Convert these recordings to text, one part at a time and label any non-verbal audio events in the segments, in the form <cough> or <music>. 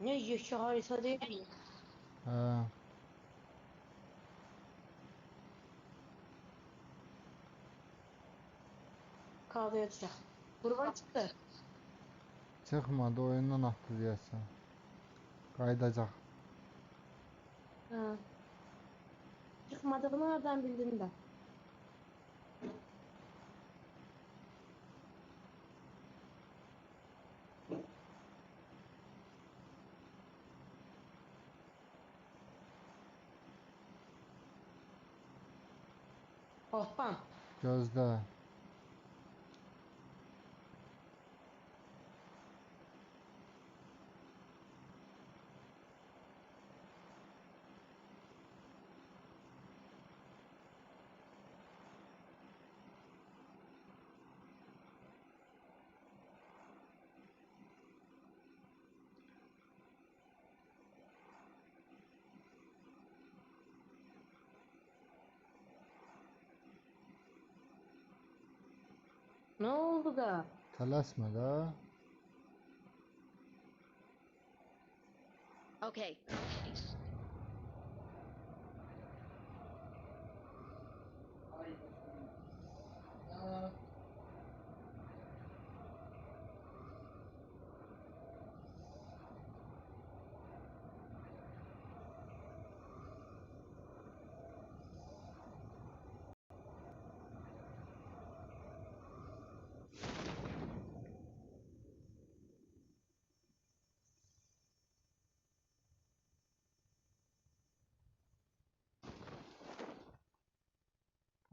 Ne yeşil harita değil mi? Hə. Kahveye tutacak. Kurban çıktı. Çıxmadı, oyundan atdı deyəsən. Qayıdacaq. Ha. Çıkmadığını nereden bildin de? Qorxmam. Gözlə. Ne oldu da? Tələsmə də. Okay.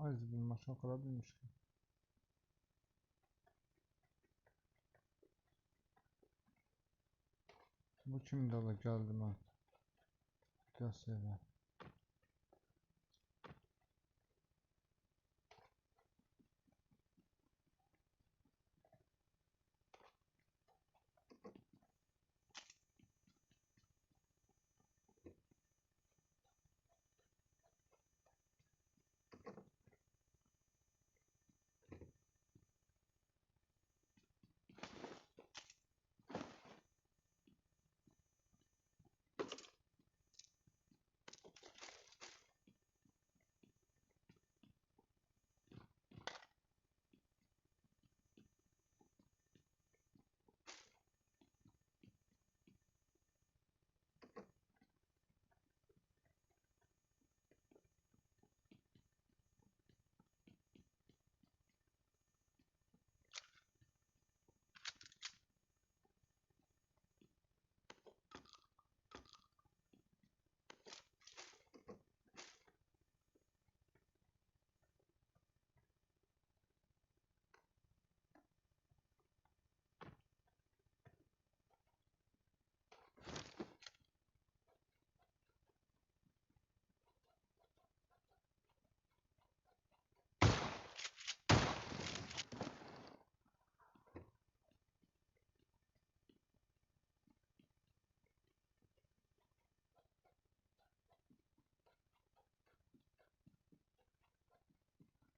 Az bir maşın qura bilmiş ki. Bu kimdir ola gəldi mən. Göstərə.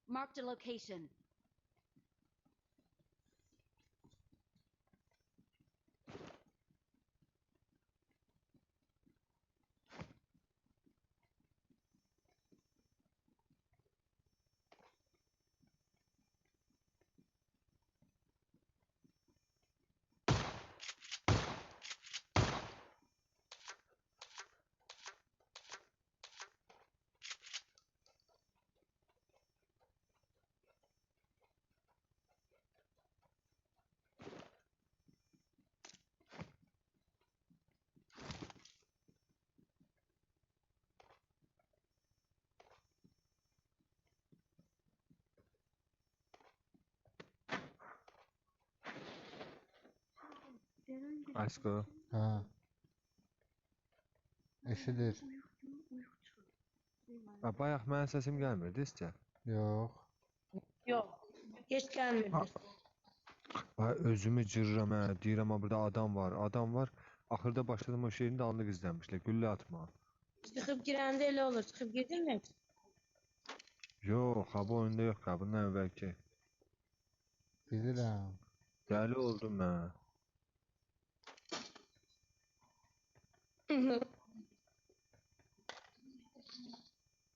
Marked a location. Aşkı. Hə. Eşidir. Ha, bayaq mənim səsim gəlmirdi sizcə? Yox. Yok. Geç gelmedi. Ha, özümü cırıram hə, deyirəm ha burada adam var, adam var. Axırda başladım o şeyin dalını gizlənmişlər, güllə atma. Çıkıp girende öyle olur. Çıkıp girdin mi? Yox, ha bu oyunda yox ha, bundan əvvəlki. Bilirəm. Dəli oldum mən. Ben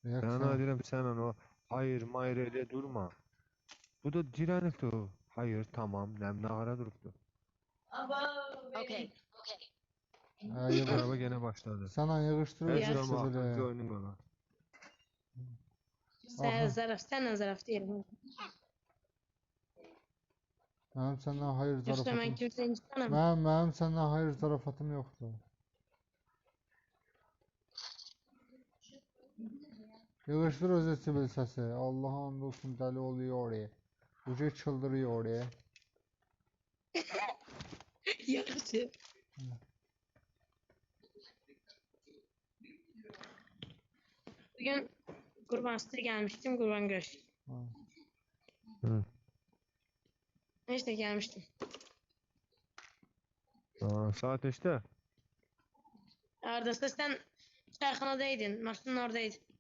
Reaksiyon. ona deyirəm sən o hayır mayır elə durma. Bu da direnipdi o. Hayır tamam nem nağara durubdu. Okay. Ha, Araba gene başladı. Sana Her Ya. zaman işte hakkınızı böyle. Sen Aha. zaraf, sen zaraf değilim. Mənim səndən hayır Yoksa ben zarafatım. Mənim, mənim səndən hayır zarafatım yoxdur. Yığışdır özü sibil səsi. Allah'a and olsun dəli oluyor oraya. Ucu çıldırıyor oraya. <laughs> Yakıcı. Bugün kurban site gelmiştim, kurban göç. Ha. Hı. Neyse gelmiştim. Aa, saat neçdə? Arda'sta sen çayxanadaydın, maşının oradaydın.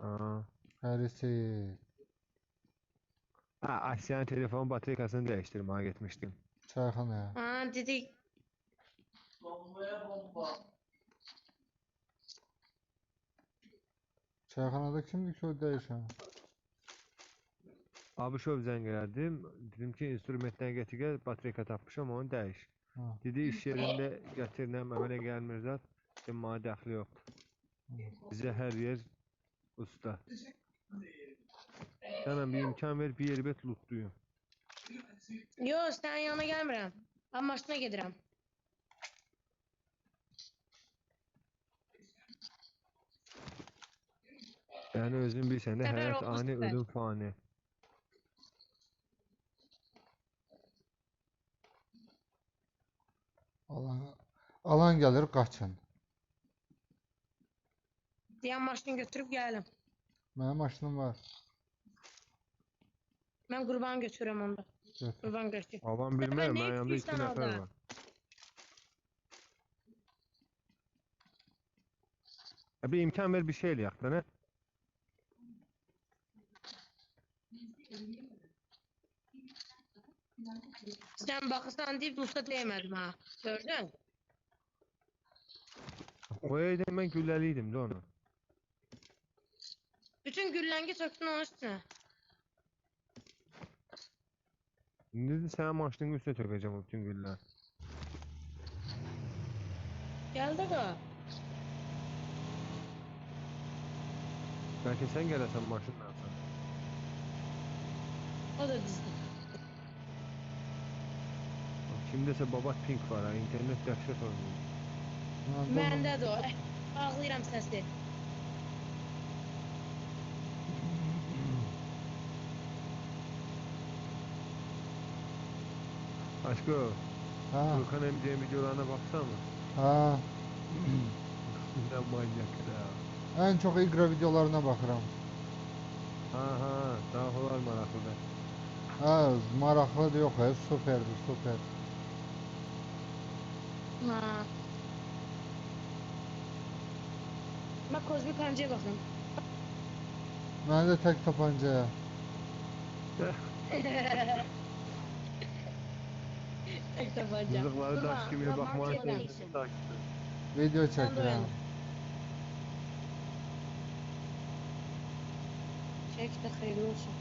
Aa. Hərisi. Ha, Asiyanın telefon bataryasını değiştirmeye gitmiştim. Çayxanaya. Aa dedik, Çayxanada kimdir ki o dəyişən? Abışov zəng elədim. Dedim ki, instrumentdən gətir gəl, batarya tapmışam, onu dəyiş. Ha. Dedi iş yerində gətirinəm, əmələ gəlmir zat. Dedim, mənə dəxli yoxdur. Bizə hər yer usta. Sənə bir imkan ver, bir yeri bet lootluyum. yo sen yanına gelmirəm. Ben maşına gedirəm. Yəni özün bilsən də Səfər həyat olmaz ani, ölüm fani. Alan, alan gəlir, qaçın. Diyen maşını götürüp gelelim. Mənim maşınım var. Ben kurban götürüyorum onda. Götür. Kurban göçü. Avam ne bilmərəm, mənim yanımda iki istəyirsən nəfər orada? var. Ya Bir imkan ver bir şey eləyək də, nə? Sen bakırsan deyip usta değmedim ha. Gördün? Qoyaydım mən gülləliydim də onu. Bütün güllengi söktün onun üstüne. İndi də sənin maşının üstünə tökəcəm o bütün güllər. Geldi o. Bəlkə sən gələsən maşınla alsan. O da dizdi. Kimdəsə babat pink var ha, internet dəhşət oynayır. Məndə de o. Eh, Ağlayıram sesi. Aşko, Ha, Furkan emdiğin videolarına baksana. ha. Ne manyak ya. Ən çox iqra videolarına baxıram. Ha ha, daha olar maraqlıdır. Ha, maraqlıdır yox, he, superdir, super. Ha. Bak Kozmik Amca'ya bakın. Məndə tək tapancaya. <laughs> Tabanca. Rızıkları bakmaya çekmem. çalışsın takipte. Video çəkirəm. uyan. Çek de hayırlı olsun.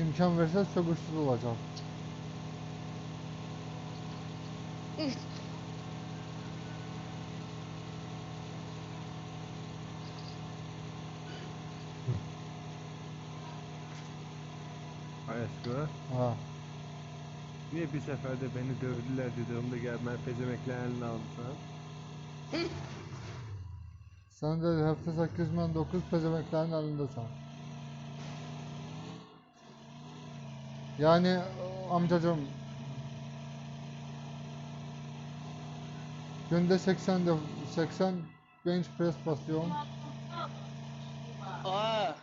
İmkan versə sögürsüz olacaq. Aşko, Ha. niye bir seferde beni dövdüler dediğimde gelmeye pezemekle eline almışsan? Sən də həftə 8 mən 9 pezəvəklərin əlindəsən. Yəni amcacım gündə 80 dəf 80 bench press basıyorum. Aa,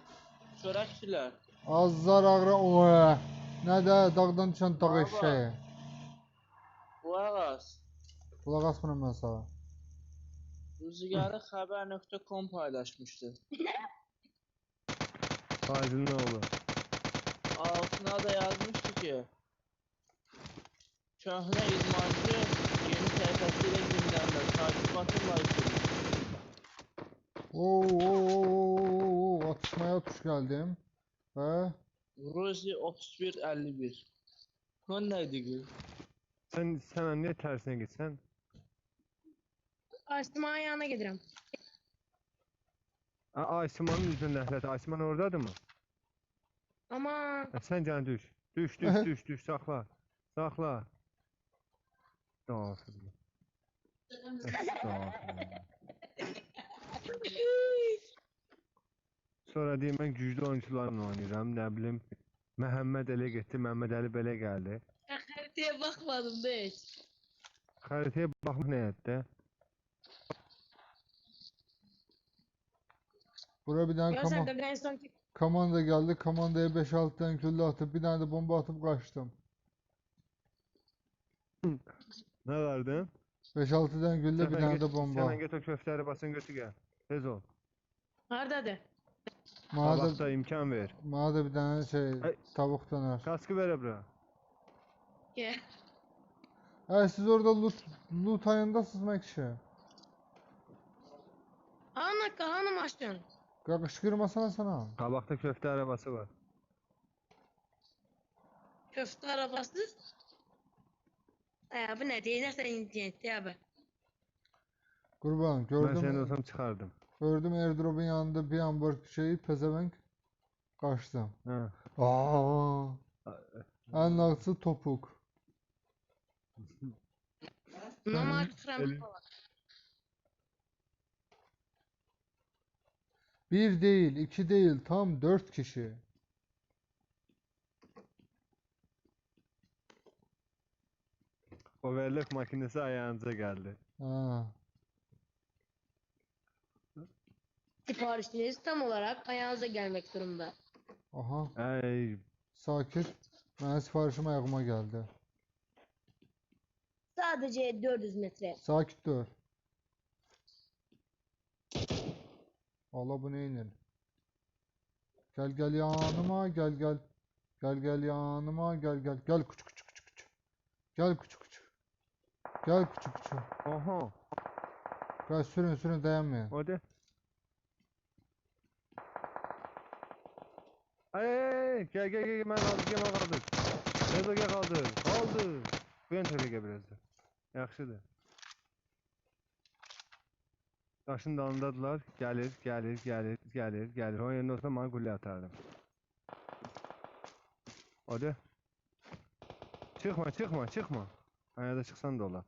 çörekçiler. Azzar agra oe. Ne de dağdan düşen tağı şey. Qulaqas. Qulaqas bunun məsələ. Rüzgarı xəbər.com paylaşmışdı. Saydın ne oldu? Altına da yazmıştı ki Köhnə idmancı yeni səhifəsi ilə gündəmdə takip atın like Oo, oo, oo, oo, oo, atışmaya tuş gəldim. Ha? Rosie 31 51. Bunlar nerede gül? Sen sen ne tersine gitsen? Asma ayağına gelirim. A- Aysima'nın yüzünden nəhləti. Aysima oradadır mı? Ama Ha, Sən can düş. Düş, düş, Aha. düş, düş, saxla. Saxla. Estağfurullah. <laughs> Estağfurullah. <laughs> Sonra deyim mən güclü oyuncularla oynayıram. Nə bilim Məhəmməd elə getdi, Məhəmməd Əli belə gəldi. haritaya bakmadım da hiç. Xəritəyə baxmaq nə yətdə? buraya bir tane sen de ki- komanda geldi. Komandaya 5-6 tane gülle atıp bir tane de bomba atıp kaçtım. Nə vardın? 5-6 tane gülle bir tane de bomba. Səfən get o köftələri basın götür gəl. Tez ol. Haradadır? Bana da, imkan ver. bana da bir tane şey Ay. tavuk döner. Kaskı ver bura. Ki. Ha siz orada loot, loot ayındasınız mı kişi? Ana kahanım açtın. Kakışkırmasana sana. Qabaqda köftə arabası var. Köfte arabası. Ee, bu ne değil? Nasıl internette abi? Kurban Mən gördüm. sənin olsam çıxardım. Gördüm airdrop'un yanında bir ambar şeyi pezevenk kaçtım. Hə. Aa. En naksı topuk. Normal var. Bir değil, iki değil, tam dört kişi. Overlock makinesi ayağınıza gəldi. Ha. Siparişiniz tam olarak ayağınıza gelmek durumda. Aha. Ey, Sakir. Benim siparişim ayağıma geldi. Sadece 400 metre. Sakit dur. Allah bu neyin? Gel gel yanıma gel gel. Gel gel yanıma gel gel. Gel küçük küçük küçük küçük. Gel küçük küçük. Gel küçük küçük. Aha, Gel sürün sürün dayanmayın. o Hey gel gel gel ben aldım gel aldım. Nerede gel aldı? Aldı. Ben tele gel biraz da. Yaxşıdır. Daşın dalındadılar. Gəlir, gəlir, gəlir, gəlir, gəlir. Onun yerində olsa mənə qullə atardım. Hadi. Çıxma, çıxma, çıxma. Ayada çıxsan da olar.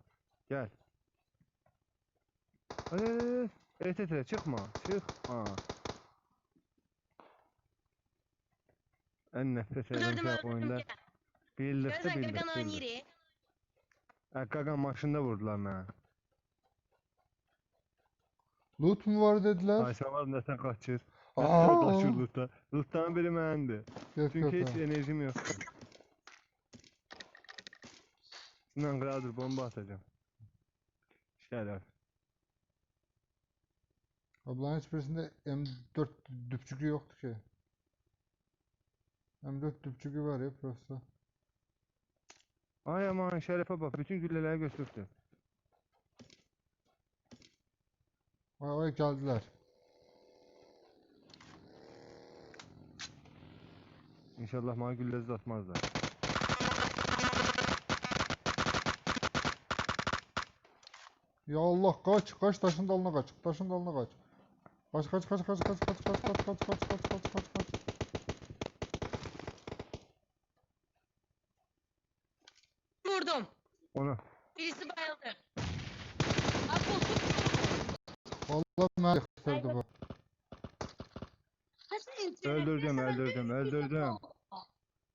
Gəl. Hadi, hadi, hadi. Et, et, et, çıxma, çıx. Ha. En nefret Gördüm, ettiğim şey öldürdüm, oyunda. gel. Bir lifte Gözden bir maçında vurdular bana. Loot mu var dediler? Ayşe var desen kaçır. Aa! <laughs> Kaçır loot'tan. Loot'tan biri mendi. Yok. Çünkü hiç ha. enerjim yok. Sinan Gradur bomba atacağım. Şeref. Ablanın hiçbirisinde M4 düpçüklü yoktu ki. M4 düpçükü var ya prosta. Ay aman Şərəfə bax, bütün güllələri götürdü. Vay vay geldiler. İnşallah mənə güllə atmazlar. Ya Allah kaç kaç taşın dalına kaç taşın dalına kaç. Kaç kaç kaç kaç kaç kaç kaç kaç kaç kaç kaç kaç kaç kaç.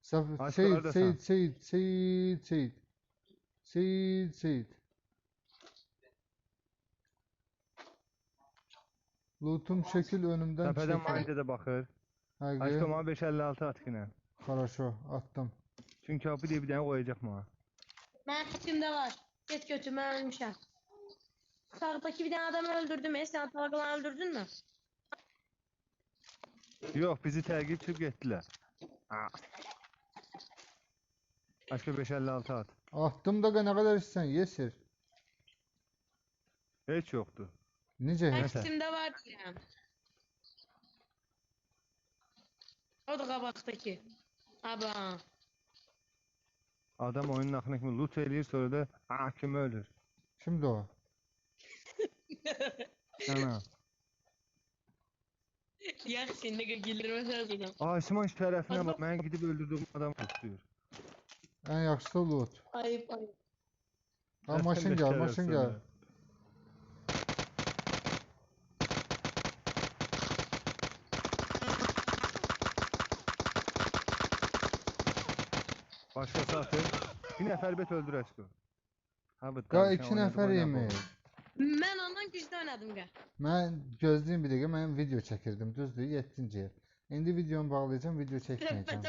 Seyit, Seyit, Seyit, Seyit, Seyit. Seyit, Seyit. Lutum şekil önümden Tepeden çekil. mahallede bakır. Həqiqi. Açdım ama 556 at yine. Хорошо, attım. Çünkü kapı diye bir tane koyacak bana. Mənim fikrimdə var. Get götür, mən ölmüşəm. Sağdakı bir dənə adamı öldürdüm, e, sən atalaqlarını öldürdün mü? Yok bizi takip çıkıp gittiler. Aa, Başqa 556 at. Attım da ne kadar istersen yesir. Heç yoxdur. Necə heç? Taksim'de var diyorum. O da kabaktaki. Aba. Adam oyunun axırına kimi loot eləyir, sonra da ha kim ölür. Kimdir o? Ana. Yak şimdi güldürme sözünü. Ay Simon tərəfinə bax, mən gedib öldürdüyüm adam tutuyor. Ən yaxşısı loot. Ayıp ayıp. Ha maşın gəl, maşın gəl. Başqası atır. Bir nəfər bet öldürək bu. Ha bu. Qa iki nəfər imiş. Ben ondan güçlü oynadım ga. Mən gözləyin bir dəqiqə, mən video çəkirdim, düzdür? 7-ci yer. İndi videonu bağlayacağım, video çəkməyəcəm. <laughs>